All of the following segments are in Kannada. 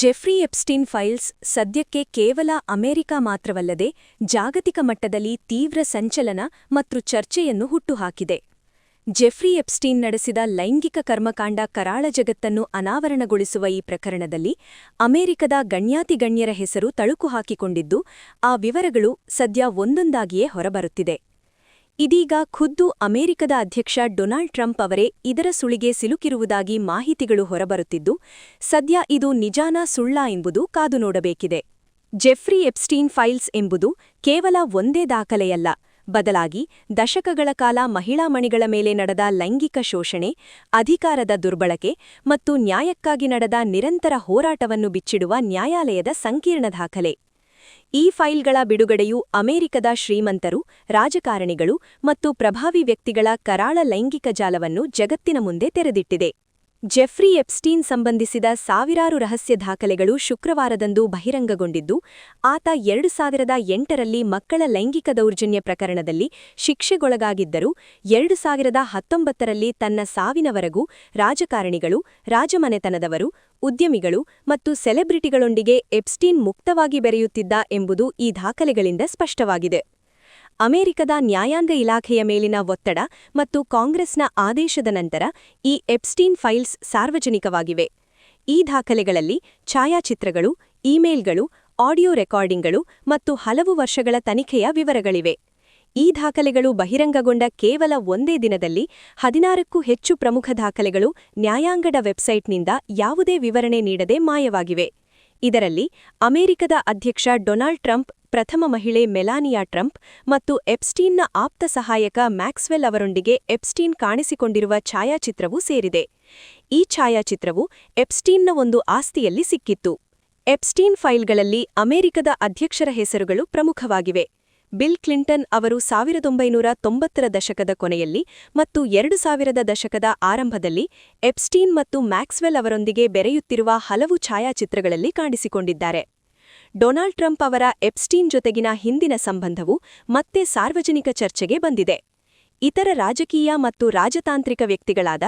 ಜೆಫ್ರಿ ಎಪ್ಸ್ಟೀನ್ ಫೈಲ್ಸ್ ಸದ್ಯಕ್ಕೆ ಕೇವಲ ಅಮೆರಿಕ ಮಾತ್ರವಲ್ಲದೆ ಜಾಗತಿಕ ಮಟ್ಟದಲ್ಲಿ ತೀವ್ರ ಸಂಚಲನ ಮತ್ತು ಚರ್ಚೆಯನ್ನು ಹುಟ್ಟುಹಾಕಿದೆ. ಜೆಫ್ರಿ ಎಪ್ಸ್ಟೀನ್ ನಡೆಸಿದ ಲೈಂಗಿಕ ಕರ್ಮಕಾಂಡ ಕರಾಳ ಜಗತ್ತನ್ನು ಅನಾವರಣಗೊಳಿಸುವ ಈ ಪ್ರಕರಣದಲ್ಲಿ ಅಮೆರಿಕದ ಗಣ್ಯಾತಿಗಣ್ಯರ ಹೆಸರು ತಳುಕು ಹಾಕಿಕೊಂಡಿದ್ದು, ಆ ವಿವರಗಳು ಸದ್ಯ ಒಂದೊಂದಾಗಿಯೇ ಹೊರಬರುತ್ತಿದೆ. ಇದೀಗ ಖುದ್ದು ಅಮೆರಿಕದ ಅಧ್ಯಕ್ಷ ಡೊನಾಲ್ಡ್ ಟ್ರಂಪ್ ಅವರೇ ಇದರ ಸುಳಿಗೆ ಸಿಲುಕಿರುವುದಾಗಿ ಮಾಹಿತಿಗಳು ಹೊರಬರುತ್ತಿದ್ದು, ಸದ್ಯ ಇದು ನಿಜಾನಾ ಸುಳ್ಳ ಎಂಬುದು ಕಾದು ನೋಡಬೇಕಿದೆ. ಜೆಫ್ರಿ ಎಪ್ಸ್ಟೀನ್ ಫೈಲ್ಸ್ ಎಂಬುದು ಕೇವಲ ಒಂದೇ ದಾಖಲೆಯಲ್ಲ. ಬದಲಾಗಿ, ದಶಕಗಳ ಕಾಲ ಮಹಿಳಾ ಮಣಿಗಳ ಮೇಲೆ ನಡೆದ ಲೈಂಗಿಕ ಶೋಷಣೆ, ಅಧಿಕಾರದ ದುರ್ಬಳಕೆ ಮತ್ತು ನ್ಯಾಯಕ್ಕಾಗಿ ನಡೆದ ನಿರಂತರ ಹೋರಾಟವನ್ನು ಬಿಚ್ಚಿಡುವ ನ್ಯಾಯಾಲಯದ ಸಂಕೀರ್ಣ ದಾಖಲೆ. ಈ ಫೈಲ್ಗಳ ಬಿಡುಗಡೆಯು ಅಮೆರಿಕದ ಶ್ರೀಮಂತರು, ರಾಜಕಾರಣಿಗಳು ಮತ್ತು ಪ್ರಭಾವಿ ವ್ಯಕ್ತಿಗಳ ಕರಾಳ ಲೈಂಗಿಕ ಜಾಲವನ್ನು ಜಗತ್ತಿನ ಮುಂದೆ ತೆರೆದಿಟ್ಟಿದೆ. ಜೆಫ್ರಿ ಎಪ್ಸ್ಟೀನ್ ಸಂಬಂಧಿಸಿದ ಸಾವಿರಾರು ರಹಸ್ಯ ದಾಖಲೆಗಳು ಶುಕ್ರವಾರದಂದು ಬಹಿರಂಗಗೊಂಡಿದ್ದು, ಆತ ಎರಡು ಸಾವಿರದ ಎಂಟರಲ್ಲಿ ಮಕ್ಕಳ ಲೈಂಗಿಕ ದೌರ್ಜನ್ಯ ಪ್ರಕರಣದಲ್ಲಿ ಶಿಕ್ಷೆಗೊಳಗಾಗಿದ್ದರೂ, ಎರಡು ಸಾವಿರದ ಹತ್ತೊಂಬತ್ತರಲ್ಲಿ ತನ್ನ ಸಾವಿನವರೆಗೂ ರಾಜಕಾರಣಿಗಳು, ರಾಜಮನೆತನದವರು, ಉದ್ಯಮಿಗಳು ಮತ್ತು ಸೆಲೆಬ್ರಿಟಿಗಳೊಂದಿಗೆ ಎಪ್ಸ್ಟೀನ್ ಮುಕ್ತವಾಗಿ ಬೆರೆಯುತ್ತಿದ್ದ ಎಂಬುದು ಈ ದಾಖಲೆಗಳಿಂದ ಸ್ಪಷ್ಟವಾಗಿದೆ. ಅಮೆರಿಕದ ನ್ಯಾಯಾಂಗ ಇಲಾಖೆಯ ಮೇಲಿನ ಒತ್ತಡ ಮತ್ತು ಕಾಂಗ್ರೆಸ್ನ ಆದೇಶದ ನಂತರ ಈ ಎಪ್ಸ್ಟೀನ್ ಫೈಲ್ಸ್ ಸಾರ್ವಜನಿಕವಾಗಿವೆ. ಈ ದಾಖಲೆಗಳಲ್ಲಿ ಛಾಯಾಚಿತ್ರಗಳು, ಇಮೇಲ್ಗಳು, ಆಡಿಯೋ ರೆಕಾರ್ಡಿಂಗ್ಗಳು ಮತ್ತು ಹಲವು ವರ್ಷಗಳ ತನಿಖೆಯ ವಿವರಗಳಿವೆ. ಈ ದಾಖಲೆಗಳು ಬಹಿರಂಗಗೊಂಡ ಕೇವಲ ಒಂದೇ ದಿನದಲ್ಲಿ ಹದಿನಾರಕ್ಕೂ ಹೆಚ್ಚು ಪ್ರಮುಖ ದಾಖಲೆಗಳು ನ್ಯಾಯಾಂಗದ ವೆಬ್ಸೈಟ್ನಿಂದ ಯಾವುದೇ ವಿವರಣೆ ನೀಡದೆ ಮಾಯವಾಗಿವೆ. ಇದರಲ್ಲಿ ಅಮೆರಿಕದ ಅಧ್ಯಕ್ಷ ಡೊನಾಲ್ಡ್ ಟ್ರಂಪ್, ಪ್ರಥಮ ಮಹಿಳೆ ಮೆಲಾನಿಯಾ ಟ್ರಂಪ್ ಮತ್ತು ಎಪ್ಸ್ಟೀನ್ನ ಆಪ್ತ ಸಹಾಯಕ ಮ್ಯಾಕ್ಸ್ವೆಲ್ ಅವರೊಂದಿಗೆ ಎಪ್ಸ್ಟೀನ್ ಕಾಣಿಸಿಕೊಂಡಿರುವ ಛಾಯಾಚಿತ್ರವೂ ಸೇರಿದೆ. ಈ ಛಾಯಾಚಿತ್ರವು ಎಪ್ಸ್ಟೀನ್ನ ಒಂದು ಆಸ್ತಿಯಲ್ಲಿ ಸಿಕ್ಕಿತ್ತು. ಎಪ್ಸ್ಟೀನ್ ಫೈಲ್ಗಳಲ್ಲಿ ಅಮೆರಿಕದ ಅಧ್ಯಕ್ಷರ ಹೆಸರುಗಳು ಪ್ರಮುಖವಾಗಿವೆ. ಬಿಲ್ ಕ್ಲಿಂಟನ್ ಅವರು ಸಾವಿರದ ಒಂಬೈನೂರ ತೊಂಬತ್ತರ ದಶಕದ ಕೊನೆಯಲ್ಲಿ ಮತ್ತು ಎರಡು ಸಾವಿರದ ದಶಕದ ಆರಂಭದಲ್ಲಿ ಎಪ್ಸ್ಟೀನ್ ಮತ್ತು ಮ್ಯಾಕ್ಸ್ವೆಲ್ ಅವರೊಂದಿಗೆ ಬೆರೆಯುತ್ತಿರುವ ಹಲವು ಛಾಯಾಚಿತ್ರಗಳಲ್ಲಿ ಕಾಣಿಸಿಕೊಂಡಿದ್ದಾರೆ. ಡೊನಾಲ್ಡ್ ಟ್ರಂಪ್ ಅವರ ಎಪ್ಸ್ಟೀನ್ ಜೊತೆಗಿನ ಹಿಂದಿನ ಸಂಬಂಧವು ಮತ್ತೆ ಸಾರ್ವಜನಿಕ ಚರ್ಚೆಗೆ ಬಂದಿದೆ. ಇತರ ರಾಜಕೀಯ ಮತ್ತು ರಾಜತಾಂತ್ರಿಕ ವ್ಯಕ್ತಿಗಳಾದ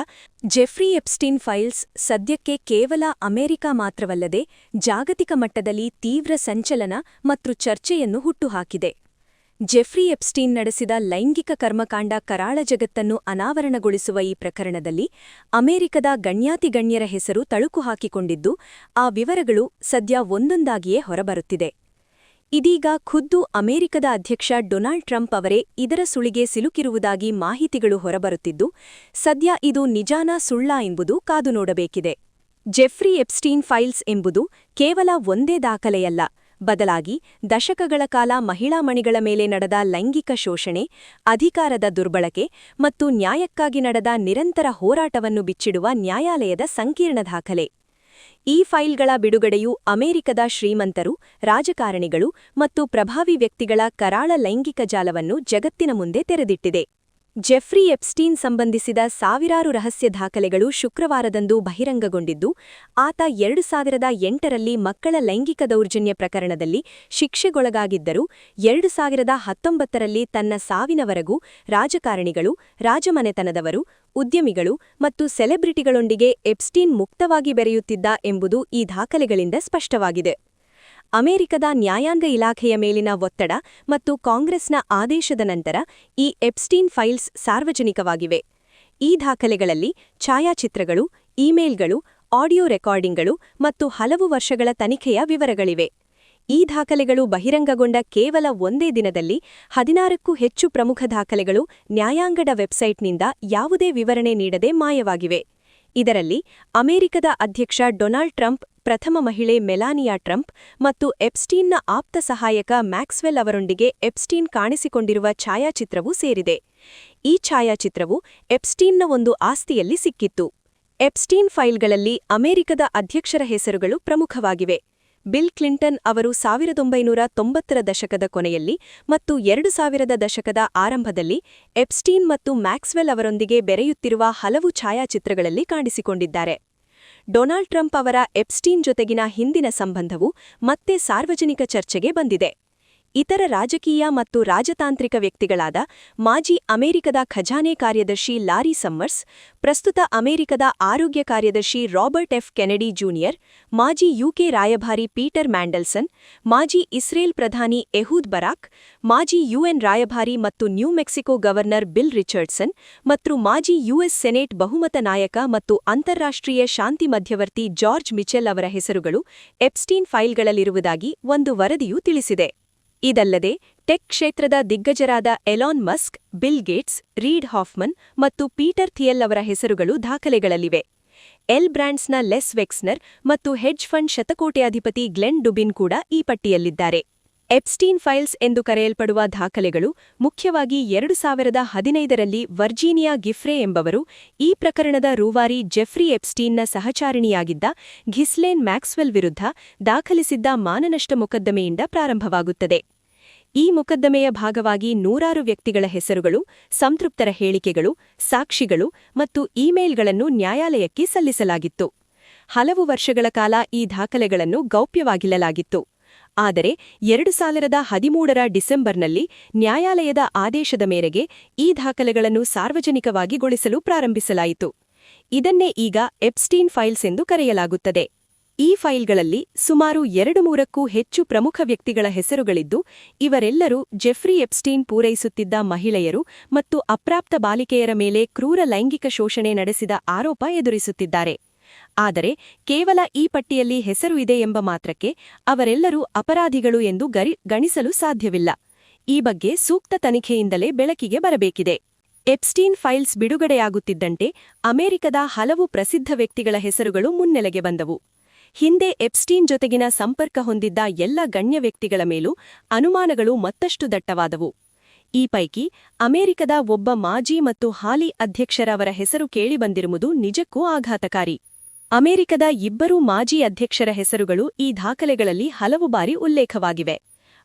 ಜೆಫ್ರಿ ಎಪ್ಸ್ಟೀನ್ ಫೈಲ್ಸ್ ಸದ್ಯಕ್ಕೆ ಕೇವಲ ಅಮೆರಿಕ ಮಾತ್ರವಲ್ಲದೆ ಜಾಗತಿಕ ಮಟ್ಟದಲ್ಲಿ ತೀವ್ರ ಸಂಚಲನ ಮತ್ತು ಚರ್ಚೆಯನ್ನು ಹುಟ್ಟುಹಾಕಿದೆ. ಜೆಫ್ರಿ ಎಪ್ಸ್ಟೀನ್ ನಡೆಸಿದ ಲೈಂಗಿಕ ಕರ್ಮಕಾಂಡ ಕರಾಳ ಜಗತ್ತನ್ನು ಅನಾವರಣಗೊಳಿಸುವ ಈ ಪ್ರಕರಣದಲ್ಲಿ ಅಮೆರಿಕದ ಗಣ್ಯಾತಿಗಣ್ಯರ ಹೆಸರು ತಳುಕು ಹಾಕಿಕೊಂಡಿದ್ದು, ಆ ವಿವರಗಳು ಸದ್ಯ ಒಂದೊಂದಾಗಿಯೇ ಹೊರಬರುತ್ತಿದೆ. ಇದೀಗ ಖುದ್ದು ಅಮೆರಿಕದ ಅಧ್ಯಕ್ಷ ಡೊನಾಲ್ಡ್ ಟ್ರಂಪ್ ಅವರೇ ಇದರ ಸುಳಿಗೆ ಸಿಲುಕಿರುವುದಾಗಿ ಮಾಹಿತಿಗಳು ಹೊರಬರುತ್ತಿದ್ದು, ಸದ್ಯ ಇದು ನಿಜಾನಾ ಸುಳ್ಳಾ ಎಂಬುದು ಕಾದು ನೋಡಬೇಕಿದೆ. ಜೆಫ್ರಿ ಎಪ್ಸ್ಟೀನ್ ಫೈಲ್ಸ್ ಎಂಬುದು ಕೇವಲ ಒಂದೇ ದಾಖಲೆಯಲ್ಲ ಬದಲಾಗಿ ದಶಕಗಳ ಕಾಲ ಮಹಿಳಾ ಮಣಿಗಳ ಮೇಲೆ ನಡೆದ ಲೈಂಗಿಕ ಶೋಷಣೆ, ಅಧಿಕಾರದ ದುರ್ಬಳಕೆ ಮತ್ತು ನ್ಯಾಯಕ್ಕಾಗಿ ನಡೆದ ನಿರಂತರ ಹೋರಾಟವನ್ನು ಬಿಚ್ಚಿಡುವ ನ್ಯಾಯಾಲಯದ ಸಂಕೀರ್ಣ ದಾಖಲೆ. ಈ ಫೈಲ್ಗಳ ಬಿಡುಗಡೆಯು ಅಮೆರಿಕದ ಶ್ರೀಮಂತರು, ರಾಜಕಾರಣಿಗಳು ಮತ್ತು ಪ್ರಭಾವಿ ವ್ಯಕ್ತಿಗಳ ಕರಾಳ ಲೈಂಗಿಕ ಜಾಲವನ್ನು ಜಗತ್ತಿನ ಮುಂದೆ ತೆರೆದಿಟ್ಟಿದೆ. ಜೆಫ್ರಿ ಎಪ್ಸ್ಟೀನ್ ಸಂಬಂಧಿಸಿದ ಸಾವಿರಾರು ರಹಸ್ಯ ದಾಖಲೆಗಳು ಶುಕ್ರವಾರದಂದು ಬಹಿರಂಗಗೊಂಡಿದ್ದು, ಆತ ಎರಡು ಸಾವಿರದ ಎಂಟರಲ್ಲಿ ಮಕ್ಕಳ ಲೈಂಗಿಕ ದೌರ್ಜನ್ಯ ಪ್ರಕರಣದಲ್ಲಿ ಶಿಕ್ಷೆಗೊಳಗಾಗಿದ್ದರೂ, ಎರಡು ಸಾವಿರದ ಹತ್ತೊಂಬತ್ತರಲ್ಲಿ ತನ್ನ ಸಾವಿನವರೆಗೂ ರಾಜಕಾರಣಿಗಳು, ರಾಜಮನೆತನದವರು, ಉದ್ಯಮಿಗಳು ಮತ್ತು ಸೆಲೆಬ್ರಿಟಿಗಳೊಂದಿಗೆ ಎಪ್ಸ್ಟೀನ್ ಮುಕ್ತವಾಗಿ ಬೆರೆಯುತ್ತಿದ್ದ ಎಂಬುದು ಈ ದಾಖಲೆಗಳಿಂದ ಸ್ಪಷ್ಟವಾಗಿದೆ. ಅಮೆರಿಕದ ನ್ಯಾಯಾಂಗ ಇಲಾಖೆಯ ಮೇಲಿನ ಒತ್ತಡ ಮತ್ತು ಕಾಂಗ್ರೆಸ್ನ ಆದೇಶದ ನಂತರ ಈ ಎಪ್ಸ್ಟೀನ್ ಫೈಲ್ಸ್ ಸಾರ್ವಜನಿಕವಾಗಿವೆ. ಈ ದಾಖಲೆಗಳಲ್ಲಿ ಛಾಯಾಚಿತ್ರಗಳು, ಇಮೇಲ್ಗಳು, ಆಡಿಯೋ ರೆಕಾರ್ಡಿಂಗ್ಗಳು ಮತ್ತು ಹಲವು ವರ್ಷಗಳ ತನಿಖೆಯ ವಿವರಗಳಿವೆ. ಈ ದಾಖಲೆಗಳು ಬಹಿರಂಗಗೊಂಡ ಕೇವಲ ಒಂದೇ ದಿನದಲ್ಲಿ ಹದಿನಾರಕ್ಕೂ ಹೆಚ್ಚು ಪ್ರಮುಖ ದಾಖಲೆಗಳು ನ್ಯಾಯಾಂಗದ ವೆಬ್ಸೈಟ್ನಿಂದ ಯಾವುದೇ ವಿವರಣೆ ನೀಡದೆ ಮಾಯವಾಗಿವೆ. ಇದರಲ್ಲಿ ಅಮೆರಿಕದ ಅಧ್ಯಕ್ಷ ಡೊನಾಲ್ಡ್ ಟ್ರಂಪ್ ಪ್ರಥಮ ಮಹಿಳೆ ಮೆಲಾನಿಯಾ ಟ್ರಂಪ್ ಮತ್ತು ಎಪ್ಸ್ಟೀನ್ನ ಆಪ್ತ ಸಹಾಯಕ ಮ್ಯಾಕ್ಸ್ವೆಲ್ ಅವರೊಂದಿಗೆ ಎಪ್ಸ್ಟೀನ್ ಕಾಣಿಸಿಕೊಂಡಿರುವ ಛಾಯಾಚಿತ್ರವೂ ಸೇರಿದೆ. ಈ ಛಾಯಾಚಿತ್ರವು ಎಪ್ಸ್ಟೀನ್ನ ಒಂದು ಆಸ್ತಿಯಲ್ಲಿ ಸಿಕ್ಕಿತ್ತು. ಎಪ್ಸ್ಟೀನ್ ಫೈಲ್ಗಳಲ್ಲಿ ಅಮೆರಿಕದ ಅಧ್ಯಕ್ಷರ ಹೆಸರುಗಳು ಪ್ರಮುಖವಾಗಿವೆ. ಬಿಲ್ ಕ್ಲಿಂಟನ್ ಅವರು ಸಾವಿರದ ಒಂಬೈನೂರ ತೊಂಬತ್ತರ ದಶಕದ ಕೊನೆಯಲ್ಲಿ ಮತ್ತು ಎರಡು ಸಾವಿರದ ದಶಕದ ಆರಂಭದಲ್ಲಿ ಎಪ್ಸ್ಟೀನ್ ಮತ್ತು ಮ್ಯಾಕ್ಸ್ವೆಲ್ ಅವರೊಂದಿಗೆ ಬೆರೆಯುತ್ತಿರುವ ಹಲವು ಛಾಯಾಚಿತ್ರಗಳಲ್ಲಿ ಕಾಣಿಸಿಕೊಂಡಿದ್ದಾರೆ. ಡೊನಾಲ್ಡ್ ಟ್ರಂಪ್ ಅವರ ಎಪ್ಸ್ಟೀನ್ ಜೊತೆಗಿನ ಹಿಂದಿನ ಸಂಬಂಧವು ಮತ್ತೆ ಸಾರ್ವಜನಿಕ ಚರ್ಚೆಗೆ ಬಂದಿದೆ. ಇತರ ರಾಜಕೀಯ ಮತ್ತು ರಾಜತಾಂತ್ರಿಕ ವ್ಯಕ್ತಿಗಳಾದ ಮಾಜಿ ಅಮೆರಿಕದ ಖಜಾನೆ ಕಾರ್ಯದರ್ಶಿ ಲಾರಿ ಸಮ್ಮರ್ಸ್, ಪ್ರಸ್ತುತ ಅಮೆರಿಕದ ಆರೋಗ್ಯ ಕಾರ್ಯದರ್ಶಿ ರಾಬರ್ಟ್ ಎಫ್. ಕೆನೆಡಿ ಜೂನಿಯರ್, ಮಾಜಿ ಯುಕೆ ರಾಯಭಾರಿ ಪೀಟರ್ ಮ್ಯಾಂಡಲ್ಸನ್, ಮಾಜಿ ಇಸ್ರೇಲ್ ಪ್ರಧಾನಿ ಎಹೂದ್ ಬರಾಕ್, ಮಾಜಿ ಯುಎನ್ ರಾಯಭಾರಿ ಮತ್ತು New Mexico governor Bill Richardson ಮತ್ತು ಮಾಜಿ ಯುಎಸ್ ಸೆನೆಟ್ ಬಹುಮತ ನಾಯಕ ಮತ್ತು ಅಂತಾರಾಷ್ಟ್ರೀಯ ಶಾಂತಿ ಮಧ್ಯವರ್ತಿ ಜಾರ್ಜ್ ಮಿಚೆಲ್ ಅವರ ಹೆಸರುಗಳು ಎಪ್ಸ್ಟೀನ್ ಫೈಲ್ಗಳಲ್ಲಿರುವುದಾಗಿ ಒಂದು ವರದಿಯು ತಿಳಿಸಿದೆ. ಇದಲ್ಲದೆ ಟೆಕ್ ಕ್ಷೇತ್ರದ ದಿಗ್ಗಜರಾದ Elon Musk, Bill Gates, Reid Hoffman ಮತ್ತು ಪೀಟರ್ ಥಿಯಲ್ ಅವರ ಹೆಸರುಗಳು ದಾಖಲೆಗಳಲ್ಲಿವೆ. ಎಲ್ ಬ್ರ್ಯಾಂಡ್ಸ್ನ ಲೆಸ್ ವೆಕ್ಸ್ನರ್ ಮತ್ತು ಹೆಡ್ಜ್ ಫಂಡ್ ಶತಕೋಟ್ಯಾಧಿಪತಿ ಗ್ಲೆನ್ ಡುಬಿನ್ ಕೂಡ ಈ ಪಟ್ಟಿಯಲ್ಲಿದ್ದಾರೆ. ಎಪ್ಸ್ಟೀನ್ ಫೈಲ್ಸ್ ಎಂದು ಕರೆಯಲ್ಪಡುವ ದಾಖಲೆಗಳು ಮುಖ್ಯವಾಗಿ ಎರಡು ಸಾವಿರದ ಹದಿನೈದರಲ್ಲಿ ವರ್ಜೀನಿಯಾ ಗಿಫ್ರೆ ಎಂಬವರು, ಈ ಪ್ರಕರಣದ ರೂವಾರಿ ಜೆಫ್ರಿ ಎಪ್ಸ್ಟೀನ್ನ ಸಹಚಾರಿಣಿಯಾಗಿದ್ದ ಘಿಸ್ಲೇನ್ ಮ್ಯಾಕ್ಸ್ವೆಲ್ ವಿರುದ್ಧ ದಾಖಲಿಸಿದ್ದ ಮಾನನಷ್ಟ ಮೊಕದ್ದಮೆಯಿಂದ ಪ್ರಾರಂಭವಾಗುತ್ತದೆ. ಈ ಮೊಕದ್ದಮೆಯ ಭಾಗವಾಗಿ ನೂರಾರು ವ್ಯಕ್ತಿಗಳ ಹೆಸರುಗಳು, ಸಂತೃಪ್ತರ ಹೇಳಿಕೆಗಳು, ಸಾಕ್ಷಿಗಳು ಮತ್ತು ಇಮೇಲ್ಗಳನ್ನು ನ್ಯಾಯಾಲಯಕ್ಕೆ ಸಲ್ಲಿಸಲಾಗಿತ್ತು. ಹಲವು ವರ್ಷಗಳ ಕಾಲ ಈ ದಾಖಲೆಗಳನ್ನು ಗೌಪ್ಯವಾಗಿಲ್ಲಲಾಗಿತ್ತು. ಆದರೆ ಎರಡು ಸಾವಿರದ ಹದಿಮೂರರ ಡಿಸೆಂಬರ್ನಲ್ಲಿ ನ್ಯಾಯಾಲಯದ ಆದೇಶದ ಮೇರೆಗೆ ಈ ದಾಖಲೆಗಳನ್ನು ಸಾರ್ವಜನಿಕವಾಗಿಗೊಳಿಸಲು ಪ್ರಾರಂಭಿಸಲಾಯಿತು. ಇದನ್ನೇ ಈಗ ಎಪ್ಸ್ಟೀನ್ ಫೈಲ್ಸ್ ಎಂದು ಕರೆಯಲಾಗುತ್ತದೆ. ಈ ಫೈಲ್ಗಳಲ್ಲಿ ಸುಮಾರು ಎರಡು ಮೂರಕ್ಕೂ ಹೆಚ್ಚು ಪ್ರಮುಖ ವ್ಯಕ್ತಿಗಳ ಹೆಸರುಗಳಿದ್ದು, ಇವರೆಲ್ಲರೂ ಜೆಫ್ರಿ ಎಪ್ಸ್ಟೀನ್ ಪೂರೈಸುತ್ತಿದ್ದ ಮಹಿಳೆಯರು ಮತ್ತು ಅಪ್ರಾಪ್ತ ಬಾಲಿಕೆಯರ ಮೇಲೆ ಕ್ರೂರ ಲೈಂಗಿಕ ಶೋಷಣೆ ನಡೆಸಿದ ಆರೋಪ ಎದುರಿಸುತ್ತಿದ್ದಾರೆ. ಆದರೆ, ಕೇವಲ ಈ ಪಟ್ಟಿಯಲ್ಲಿ ಹೆಸರು ಇದೆ ಎಂಬ ಮಾತ್ರಕ್ಕೆ ಅವರೆಲ್ಲರೂ ಅಪರಾಧಿಗಳು ಎಂದು ಗಣಿಸಲು ಸಾಧ್ಯವಿಲ್ಲ. ಈ ಬಗ್ಗೆ ಸೂಕ್ತ ತನಿಖೆಯಿಂದಲೇ ಬೆಳಕಿಗೆ ಬರಬೇಕಿದೆ. ಎಪ್ಸ್ಟೀನ್ ಫೈಲ್ಸ್ ಬಿಡುಗಡೆಯಾಗುತ್ತಿದ್ದಂತೆ ಅಮೆರಿಕದ ಹಲವು ಪ್ರಸಿದ್ಧ ವ್ಯಕ್ತಿಗಳ ಹೆಸರುಗಳು ಮುನ್ನೆಲೆಗೆ ಬಂದವು. ಹಿಂದೆ ಎಪ್ಸ್ಟೀನ್ ಜೊತೆಗಿನ ಸಂಪರ್ಕ ಹೊಂದಿದ್ದ ಎಲ್ಲ ಗಣ್ಯ ವ್ಯಕ್ತಿಗಳ ಮೇಲೂ ಅನುಮಾನಗಳು ಮತ್ತಷ್ಟು ದಟ್ಟವಾದವು. ಈ ಪೈಕಿ ಅಮೆರಿಕದ ಒಬ್ಬ ಮಾಜಿ ಮತ್ತು ಹಾಲಿ ಅಧ್ಯಕ್ಷರವರ ಹೆಸರು ಕೇಳಿಬಂದಿರುವುದು ನಿಜಕ್ಕೂ ಆಘಾತಕಾರಿ. ಅಮೆರಿಕದ ಇಬ್ಬರೂ ಮಾಜಿ ಅಧ್ಯಕ್ಷರ ಹೆಸರುಗಳು ಈ ದಾಖಲೆಗಳಲ್ಲಿ ಹಲವು ಬಾರಿ ಉಲ್ಲೇಖವಾಗಿವೆ.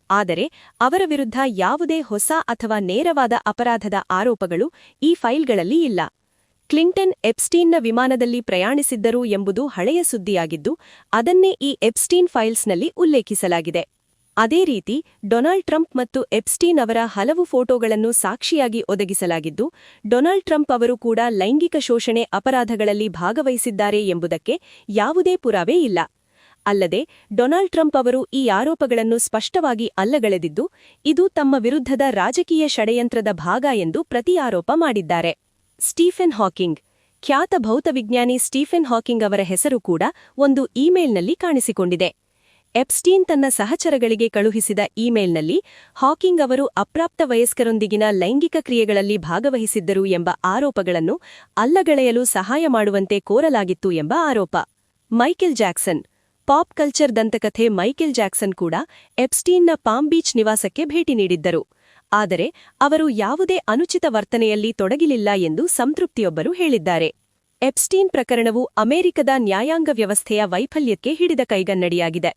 ಆದರೆ ಅವರ ವಿರುದ್ಧ ಯಾವುದೇ ಹೊಸ ಅಥವಾ ನೇರವಾದ ಅಪರಾಧದ ಆರೋಪಗಳು ಈ ಫೈಲ್ಗಳಲ್ಲಿ ಇಲ್ಲ. ಕ್ಲಿಂಟನ್ ಎಪ್ಸ್ಟೀನ್ನ ವಿಮಾನದಲ್ಲಿ ಪ್ರಯಾಣಿಸಿದ್ದರು ಎಂಬುದು ಹಳೆಯ ಸುದ್ದಿಯಾಗಿದ್ದು, ಅದನ್ನೇ ಈ ಎಪ್ಸ್ಟೀನ್ ಫೈಲ್ಸ್ನಲ್ಲಿ ಉಲ್ಲೇಖಿಸಲಾಗಿದೆ. ಅದೇ ರೀತಿ, ಡೊನಾಲ್ಡ್ ಟ್ರಂಪ್ ಮತ್ತು ಎಪ್ಸ್ಟೀನ್ ಅವರ ಹಲವು ಫೋಟೋಗಳನ್ನು ಸಾಕ್ಷಿಯಾಗಿ ಒದಗಿಸಲಾಗಿದ್ದು, ಡೊನಾಲ್ಡ್ ಟ್ರಂಪ್ ಅವರು ಕೂಡ ಲೈಂಗಿಕ ಶೋಷಣೆ ಅಪರಾಧಗಳಲ್ಲಿ ಭಾಗವಹಿಸಿದ್ದಾರೆ ಎಂಬುದಕ್ಕೆ ಯಾವುದೇ ಪುರಾವೆ ಇಲ್ಲ. ಅಲ್ಲದೆ, ಡೊನಾಲ್ಡ್ ಟ್ರಂಪ್ ಅವರು ಈ ಆರೋಪಗಳನ್ನು ಸ್ಪಷ್ಟವಾಗಿ ಅಲ್ಲಗಳೆದಿದ್ದು, ಇದು ತಮ್ಮ ವಿರುದ್ಧದ ರಾಜಕೀಯ ಷಡ್ಯಂತ್ರದ ಭಾಗ ಎಂದು ಪ್ರತಿಯಾರೋಪ ಮಾಡಿದ್ದಾರೆ. Stephen Hawking. ಖ್ಯಾತ ಭೌತವಿಜ್ಞಾನಿ ಸ್ಟೀಫೆನ್ ಹಾಕಿಂಗ್ ಅವರ ಹೆಸರು ಕೂಡ ಒಂದು ಇಮೇಲ್ನಲ್ಲಿ ಕಾಣಿಸಿಕೊಂಡಿದೆ. ಎಪ್ಸ್ಟೀನ್ ತನ್ನ ಸಹಚರಗಳಿಗೆ ಕಳುಹಿಸಿದ ಇಮೇಲ್ನಲ್ಲಿ ಹಾಕಿಂಗ್ ಅವರು ಅಪ್ರಾಪ್ತ ವಯಸ್ಕರೊಂದಿಗಿನ ಲೈಂಗಿಕ ಕ್ರಿಯೆಗಳಲ್ಲಿ ಭಾಗವಹಿಸಿದ್ದರು ಎಂಬ ಆರೋಪಗಳನ್ನು ಅಲ್ಲಗಳೆಯಲು ಸಹಾಯ ಮಾಡುವಂತೆ ಕೋರಲಾಗಿತ್ತು ಎಂಬ ಆರೋಪ. Michael Jackson. ಪಾಪ್ ಕಲ್ಚರ್ ದಂತಕಥೆ ಮೈಕೆಲ್ ಜಾಕ್ಸನ್ ಕೂಡ ಎಪ್ಸ್ಟೀನ್ನ ಪಾಮ್ ಬೀಚ್ ನಿವಾಸಕ್ಕೆ ಭೇಟಿ ನೀಡಿದ್ದರು. ಆದರೆ ಅವರು ಯಾವುದೇ ಅನುಚಿತ ವರ್ತನೆಯಲ್ಲಿ ತೊಡಗಿಲಿಲ್ಲ ಎಂದು ಸಂತೃಪ್ತಿಯೊಬ್ಬರು ಹೇಳಿದ್ದಾರೆ. ಎಪ್ಸ್ಟೀನ್ ಪ್ರಕರಣವು ಅಮೆರಿಕದ ನ್ಯಾಯಾಂಗ ವ್ಯವಸ್ಥೆಯ ವೈಫಲ್ಯಕ್ಕೆ ಹಿಡಿದ ಕೈಗನ್ನಡಿಯಾಗಿದೆ.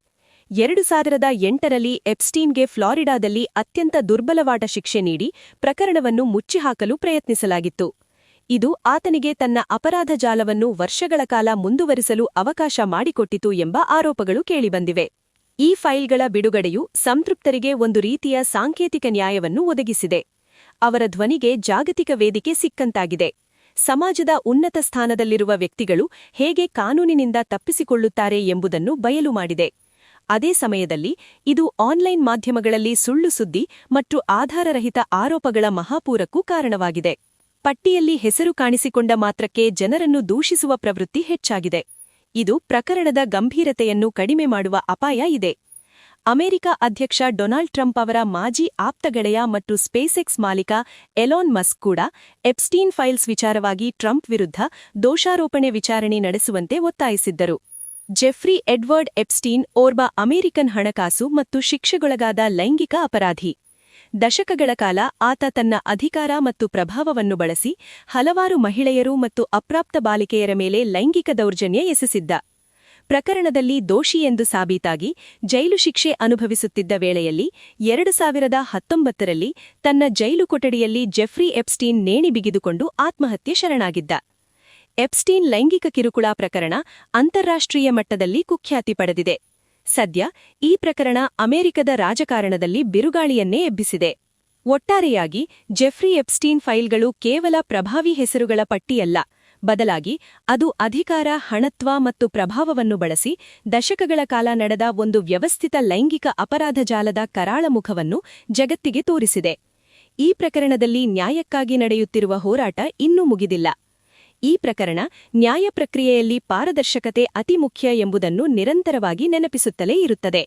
ಎರಡು ಸಾವಿರದ ಎಂಟರಲ್ಲಿ ಎಪ್ಸ್ಟೀನ್ಗೆ ಫ್ಲಾರಿಡಾದಲ್ಲಿ ಅತ್ಯಂತ ದುರ್ಬಲವಾದ ಶಿಕ್ಷೆ ನೀಡಿ ಪ್ರಕರಣವನ್ನು ಮುಚ್ಚಿಹಾಕಲು ಪ್ರಯತ್ನಿಸಲಾಗಿತ್ತು. ಇದು ಆತನಿಗೆ ತನ್ನ ಅಪರಾಧ ಜಾಲವನ್ನು ವರ್ಷಗಳ ಕಾಲ ಮುಂದುವರಿಸಲು ಅವಕಾಶ ಮಾಡಿಕೊಟ್ಟಿತು ಎಂಬ ಆರೋಪಗಳು ಕೇಳಿಬಂದಿವೆ. ಈ ಫೈಲ್ಗಳ ಬಿಡುಗಡೆಯು ಸಂತೃಪ್ತರಿಗೆ ಒಂದು ರೀತಿಯ ಸಾಂಕೇತಿಕ ನ್ಯಾಯವನ್ನು ಒದಗಿಸಿದೆ. ಅವರ ಧ್ವನಿಗೆ ಜಾಗತಿಕ ವೇದಿಕೆ ಸಿಕ್ಕಂತಾಗಿದೆ. ಸಮಾಜದ ಉನ್ನತ ಸ್ಥಾನದಲ್ಲಿರುವ ವ್ಯಕ್ತಿಗಳು ಹೇಗೆ ಕಾನೂನಿನಿಂದ ತಪ್ಪಿಸಿಕೊಳ್ಳುತ್ತಾರೆ ಎಂಬುದನ್ನು ಬಯಲು ಮಾಡಿದೆ. ಅದೇ ಸಮಯದಲ್ಲಿ ಇದು ಆನ್ಲೈನ್ ಮಾಧ್ಯಮಗಳಲ್ಲಿ ಸುಳ್ಳು ಸುದ್ದಿ ಮತ್ತು ಆಧಾರರಹಿತ ಆರೋಪಗಳ ಮಹಾಪೂರಕ್ಕೂ ಕಾರಣವಾಗಿದೆ. ಪಟ್ಟಿಯಲ್ಲಿ ಹೆಸರು ಕಾಣಿಸಿಕೊಂಡ ಮಾತ್ರಕ್ಕೆ ಜನರನ್ನು ದೂಷಿಸುವ ಪ್ರವೃತ್ತಿ ಹೆಚ್ಚಾಗಿದೆ. ಇದು ಪ್ರಕರಣದ ಗಂಭೀರತೆಯನ್ನು ಕಡಿಮೆ ಮಾಡುವ ಅಪಾಯ ಇದೆ. ಅಮೆರಿಕ ಅಧ್ಯಕ್ಷ ಡೊನಾಲ್ಡ್ ಟ್ರಂಪ್ ಅವರ ಮಾಜಿ ಆಪ್ತಗೆಳೆಯ ಮತ್ತು ಸ್ಪೇಸೆಕ್ಸ್ ಮಾಲೀಕ ಎಲಾನ್ ಮಸ್ಕ್ ಕೂಡ ಎಪ್ಸ್ಟೀನ್ ಫೈಲ್ಸ್ ವಿಚಾರವಾಗಿ ಟ್ರಂಪ್ ವಿರುದ್ಧ ದೋಷಾರೋಪಣೆ ವಿಚಾರಣೆ ನಡೆಸುವಂತೆ ಒತ್ತಾಯಿಸಿದ್ದರು. ಜೆಫ್ರಿ ಎಡ್ವರ್ಡ್ ಎಪ್ಸ್ಟೀನ್ ಓರ್ವ ಅಮೆರಿಕನ್ ಹಣಕಾಸು ಮತ್ತು ಶಿಕ್ಷೆಗೊಳಗಾದ ಲೈಂಗಿಕ ಅಪರಾಧಿ. ದಶಕಗಳ ಕಾಲ ಆತ ತನ್ನ ಅಧಿಕಾರ ಮತ್ತು ಪ್ರಭಾವವನ್ನು ಬಳಸಿ ಹಲವಾರು ಮಹಿಳೆಯರು ಮತ್ತು ಅಪ್ರಾಪ್ತ ಬಾಲಿಕೆಯರ ಮೇಲೆ ಲೈಂಗಿಕ ದೌರ್ಜನ್ಯ ಎಸೆಸಿದ್ದ. ಪ್ರಕರಣದಲ್ಲಿ ದೋಷಿ ಎಂದು ಸಾಬೀತಾಗಿ ಜೈಲು ಶಿಕ್ಷೆ ಅನುಭವಿಸುತ್ತಿದ್ದ ವೇಳೆಯಲ್ಲಿ ಎರಡು ಸಾವಿರದ ಹತ್ತೊಂಬತ್ತರಲ್ಲಿ ತನ್ನ ಜೈಲು ಕೊಠಡಿಯಲ್ಲಿ ಜೆಫ್ರಿ ಎಪ್ಸ್ಟೀನ್ ನೇಣಿ ಬಿಗಿದುಕೊಂಡು ಆತ್ಮಹತ್ಯೆ ಶರಣಾಗಿದ್ದ. ಎಪ್ಸ್ಟೀನ್ ಲೈಂಗಿಕ ಕಿರುಕುಳ ಪ್ರಕರಣ ಅಂತಾರಾಷ್ಟ್ರೀಯ ಮಟ್ಟದಲ್ಲಿ ಕುಖ್ಯಾತಿ ಪಡೆದಿದೆ. ಸದ್ಯ ಈ ಪ್ರಕರಣ ಅಮೆರಿಕದ ರಾಜಕಾರಣದಲ್ಲಿ ಬಿರುಗಾಳಿಯನ್ನೇ ಎಬ್ಬಿಸಿದೆ. ಒಟ್ಟಾರೆಯಾಗಿ ಜೆಫ್ರಿ ಎಪ್ಸ್ಟೀನ್ ಫೈಲ್ಗಳು ಕೇವಲ ಪ್ರಭಾವಿ ಹೆಸರುಗಳ ಪಟ್ಟಿಯಲ್ಲ. ಬದಲಾಗಿ ಅದು ಅಧಿಕಾರ, ಹಣತ್ವ ಮತ್ತು ಪ್ರಭಾವವನ್ನು ಬಳಸಿ ದಶಕಗಳ ಕಾಲ ನಡೆದ ಒಂದು ವ್ಯವಸ್ಥಿತ ಲೈಂಗಿಕ ಅಪರಾಧ ಜಾಲದ ಕರಾಳ ಮುಖವನ್ನು ಜಗತ್ತಿಗೆ ತೋರಿಸಿದೆ. ಈ ಪ್ರಕರಣದಲ್ಲಿ ನ್ಯಾಯಕ್ಕಾಗಿ ನಡೆಯುತ್ತಿರುವ ಹೋರಾಟ ಇನ್ನೂ ಮುಗಿದಿಲ್ಲ. ಈ ಪ್ರಕರಣ ನ್ಯಾಯ ಪ್ರಕ್ರಿಯೆಯಲ್ಲಿ ಪಾರದರ್ಶಕತೆ ಅತಿ ಮುಖ್ಯ ಎಂಬುದನ್ನು ನಿರಂತರವಾಗಿ ನೆನಪಿಸುತ್ತಲೇ ಇರುತ್ತದೆ.